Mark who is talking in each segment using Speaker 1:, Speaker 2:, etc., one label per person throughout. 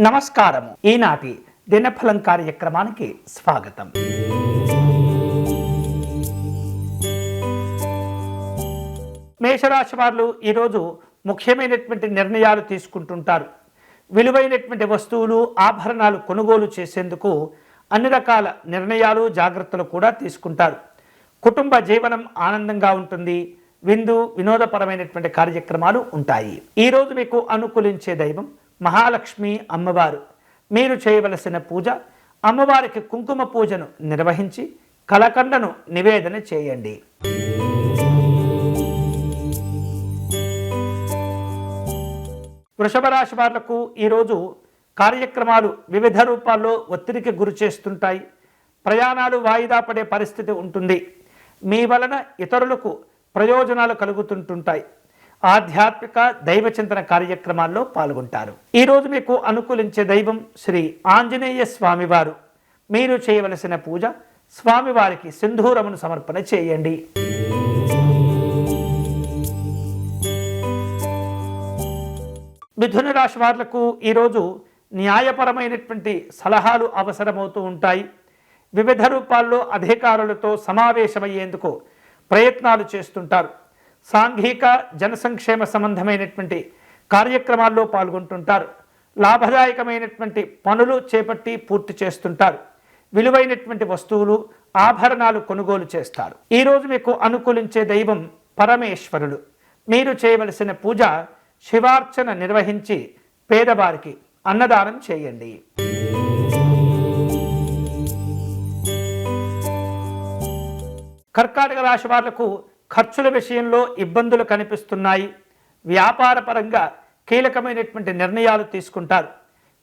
Speaker 1: నమస్కారము. ఈనాటి దినఫలం కార్యక్రమానికి స్వాగతం. మేషరాశి వారు ఈరోజు ముఖ్యమైనటువంటి నిర్ణయాలు తీసుకుంటుంటారు. విలువైనటువంటి వస్తువులు ఆభరణాలు కొనుగోలు చేసేందుకు అన్ని రకాల నిర్ణయాలు జాగ్రత్తలు కూడా తీసుకుంటారు. కుటుంబ జీవనం ఆనందంగా ఉంటుంది. విందు వినోదపరమైనటువంటి కార్యక్రమాలు ఉంటాయి. ఈరోజు మీకు అనుకూలించే దైవం మహాలక్ష్మి అమ్మవారు. మీరు చేయవలసిన పూజ అమ్మవారికి కుంకుమ పూజను నిర్వహించి కలకండను నివేదన చేయండి. వృషభ రాశి వాళ్ళకు ఈరోజు కార్యక్రమాలు వివిధ రూపాల్లో ఒత్తిడికి గురి చేస్తుంటాయి. ప్రయాణాలు వాయిదా పడే పరిస్థితి ఉంటుంది. మీ వలన ఇతరులకు ప్రయోజనాలు కలుగుతుంటుంటాయి. ఆధ్యాత్మిక దైవచింతన కార్యక్రమాల్లో పాల్గొంటారు. ఈరోజు మీకు అనుకూలించే దైవం శ్రీ ఆంజనేయ స్వామివారు. మీరు చేయవలసిన పూజ స్వామివారికి సింధూరమును సమర్పణ చేయండి. మిథున రాశి వారులకు ఈరోజు న్యాయపరమైనటువంటి సలహాలు అవసరమవుతూ ఉంటాయి. వివిధ రూపాల్లో అధికారులతో సమావేశమయ్యేందుకు ప్రయత్నాలు చేస్తుంటారు. సాంఘిక జనసంక్షేమ సంబంధమైనటువంటి కార్యక్రమాల్లో పాల్గొంటుంటారు. లాభదాయకమైనటువంటి పనులు చేపట్టి పూర్తి చేస్తుంటారు. విలువైనటువంటి వస్తువులు ఆభరణాలు కొనుగోలు చేస్తారు. ఈరోజు మీకు అనుకూలించే దైవం పరమేశ్వరుడు. మీరు చేయవలసిన పూజ శివార్చన నిర్వహించి పేదవారికి అన్నదానం చేయండి. కర్కాటక రాశి వాళ్ళకు ఖర్చుల విషయంలో ఇబ్బందులు కనిపిస్తున్నాయి. వ్యాపారపరంగా కీలకమైనటువంటి నిర్ణయాలు తీసుకుంటారు.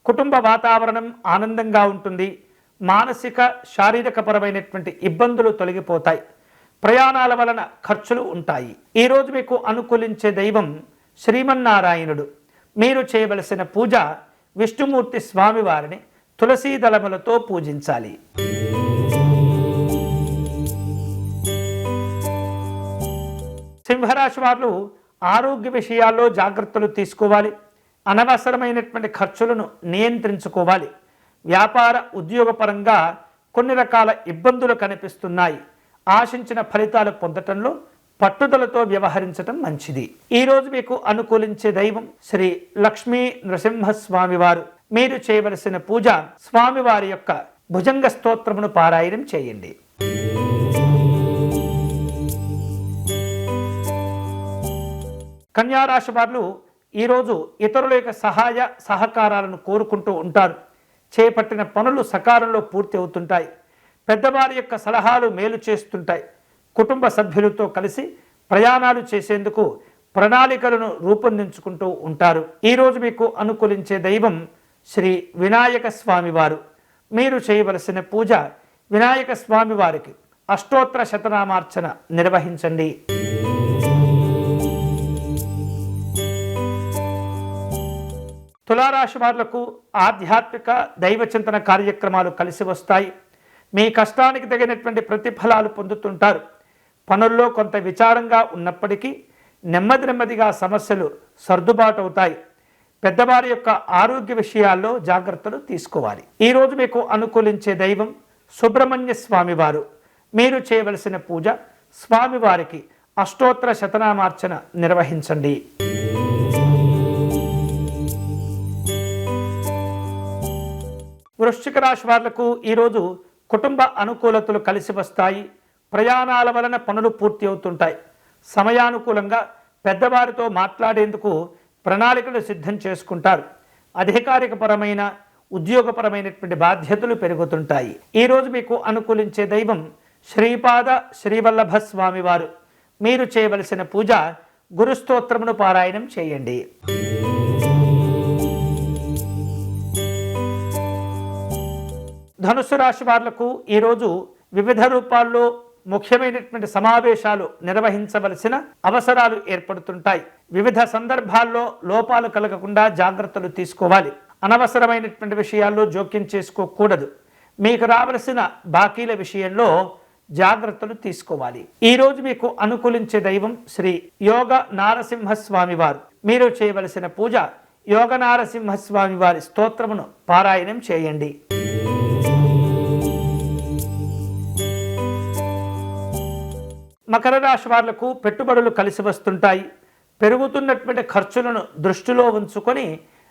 Speaker 1: కుటుంబ వాతావరణం ఆనందంగా ఉంటుంది. మానసిక శారీరకపరమైనటువంటి ఇబ్బందులు తొలగిపోతాయి. ప్రయాణాల వలన ఖర్చులు ఉంటాయి. ఈరోజు మీకు అనుకూలించే దైవం శ్రీమన్నారాయణుడు. మీరు చేయవలసిన పూజ విష్ణుమూర్తి స్వామివారిని తులసీదళములతో పూజించాలి. సింహరాశి వారు ఆరోగ్య విషయాల్లో జాగ్రత్తలు తీసుకోవాలి. అనవసరమైనటువంటి ఖర్చులను నియంత్రించుకోవాలి. వ్యాపార ఉద్యోగపరంగా కొన్ని రకాల ఇబ్బందులు కనిపిస్తున్నాయి. ఆశించిన ఫలితాలు పొందటంలో పట్టుదలతో వ్యవహరించటం మంచిది. ఈరోజు మీకు అనుకూలించే దైవం శ్రీ లక్ష్మీ నృసింహస్వామివారు మీరు చేయవలసిన పూజ స్వామివారి యొక్క భుజంగ స్తోత్రమును పారాయణం చేయండి. కన్యారాశి వారు ఈరోజు ఇతరుల యొక్క సహాయ సహకారాలను కోరుకుంటూ ఉంటారు. చేపట్టిన పనులు సకాలంలో పూర్తి అవుతుంటాయి. పెద్దవారి యొక్క సలహాలు మేలు చేస్తుంటాయి. కుటుంబ సభ్యులతో కలిసి ప్రయాణాలు చేసేందుకు ప్రణాళికలను రూపొందించుకుంటూ ఉంటారు. ఈరోజు మీకు అనుకూలించే దైవం శ్రీ వినాయక స్వామివారు. మీరు చేయవలసిన పూజ వినాయక స్వామివారికి. అష్టోత్తర శతనామార్చన నిర్వహించండి. తులారాశి వారులకు ఆధ్యాత్మిక దైవచింతన కార్యక్రమాలు కలిసి వస్తాయి. మీ కష్టానికి తగినటువంటి ప్రతిఫలాలు పొందుతుంటారు. పనుల్లో కొంత విచారంగా ఉన్నప్పటికీ నెమ్మది నెమ్మదిగా సమస్యలు సర్దుబాటు అవుతాయి పెద్దవారి యొక్క ఆరోగ్య విషయాల్లో జాగ్రత్తలు తీసుకోవాలి. ఈరోజు మీకు అనుకూలించే దైవం సుబ్రహ్మణ్య స్వామివారు. మీరు చేయవలసిన పూజ స్వామివారికి అష్టోత్తర శతనామార్చన నిర్వహించండి. వృశ్చిక రాశి వాళ్ళకు ఈరోజు కుటుంబ అనుకూలతలు కలిసి వస్తాయి. ప్రయాణాల వలన పనులు పూర్తి అవుతుంటాయి. సమయానుకూలంగా పెద్దవారితో మాట్లాడేందుకు ప్రణాళికలు సిద్ధం చేసుకుంటారు. అధికారికపరమైన ఉద్యోగపరమైనటువంటి బాధ్యతలు పెరుగుతుంటాయి. ఈరోజు మీకు అనుకూలించే దైవం శ్రీపాద శ్రీవల్లభ స్వామివారు మీరు చేయవలసిన పూజ గురుస్తోత్రమును పారాయణం చేయండి. ధనుసు రాశి వాళ్ళకు ఈరోజు వివిధ రూపాల్లో ముఖ్యమైనటువంటి సమావేశాలు నిర్వహించవలసిన అవసరాలు ఏర్పడుతుంటాయి. వివిధ సందర్భాల్లో లోపాలు కలగకుండా జాగ్రత్తలు తీసుకోవాలి. అనవసరమైనటువంటి విషయాల్లో జోక్యం చేసుకోకూడదు. మీకు రావలసిన బాకీల విషయంలో జాగ్రత్తలు తీసుకోవాలి. ఈరోజు మీకు అనుకూలించే దైవం శ్రీ యోగ నారసింహస్వామి వారు. మీరు చేయవలసిన పూజ యోగ నారసింహస్వామి వారి స్తోత్రమును పారాయణం చేయండి. మకర రాశి వాళ్ళకు పెట్టుబడులు కలిసి వస్తుంటాయి. పెరుగుతున్నటువంటి ఖర్చులను దృష్టిలో ఉంచుకొని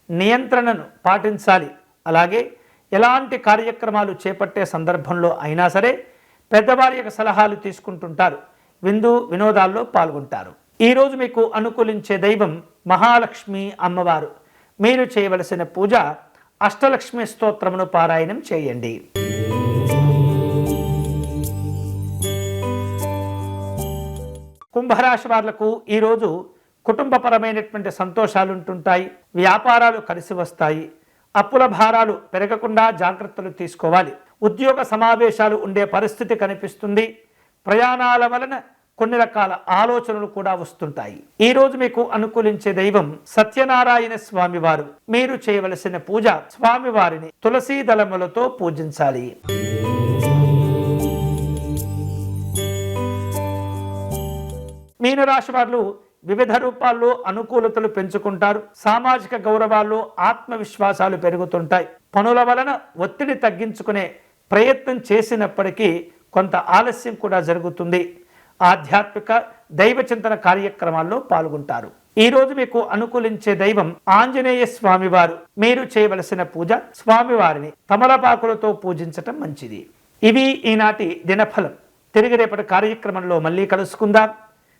Speaker 1: నియంత్రణను పాటించాలి. అలాగే ఎలాంటి కార్యక్రమాలు చేపట్టే సందర్భంలో అయినా సరే పెద్దవారి యొక్క సలహాలు తీసుకుంటుంటారు. విందు వినోదాల్లో పాల్గొంటారు. ఈరోజు మీకు అనుకూలించే దైవం మహాలక్ష్మి అమ్మవారు. మీరు చేయవలసిన పూజ అష్టలక్ష్మి స్తోత్రమును పారాయణం చేయండి. కుంభరాశి వాళ్ళకు ఈరోజు కుటుంబపరమైనటువంటి సంతోషాలు ఉంటుంటాయి వ్యాపారాలు కలిసి వస్తాయి అప్పుల భారాలు పెరగకుండా జాగ్రత్తలు తీసుకోవాలి. ఉద్యోగ సమావేశాలు ఉండే పరిస్థితి కనిపిస్తుంది. ప్రయాణాల వలన కొన్ని రకాల ఆలోచనలు కూడా వస్తుంటాయి. ఈ రోజు మీకు అనుకూలించే దైవం సత్యనారాయణ స్వామివారు. మీరు చేయవలసిన పూజ స్వామివారిని తులసీ దళములతో పూజించాలి. మీనరాశి వాళ్ళు వివిధ రూపాల్లో అనుకూలతలు పెంచుకుంటారు. సామాజిక గౌరవాల్లో ఆత్మవిశ్వాసాలు పెరుగుతుంటాయి. పనుల వలన ఒత్తిడి తగ్గించుకునే ప్రయత్నం చేసినప్పటికీ కొంత ఆలస్యం కూడా జరుగుతుంది. ఆధ్యాత్మిక దైవ చింతన కార్యక్రమాల్లో పాల్గొంటారు. ఈరోజు మీకు అనుకూలించే దైవం ఆంజనేయ స్వామివారు. మీరు చేయవలసిన పూజ స్వామివారిని తమలపాకులతో పూజించటం మంచిది. ఇవి ఈనాటి దినఫలం. తిరిగి రేపటి కార్యక్రమంలో మళ్ళీ కలుసుకుందాం.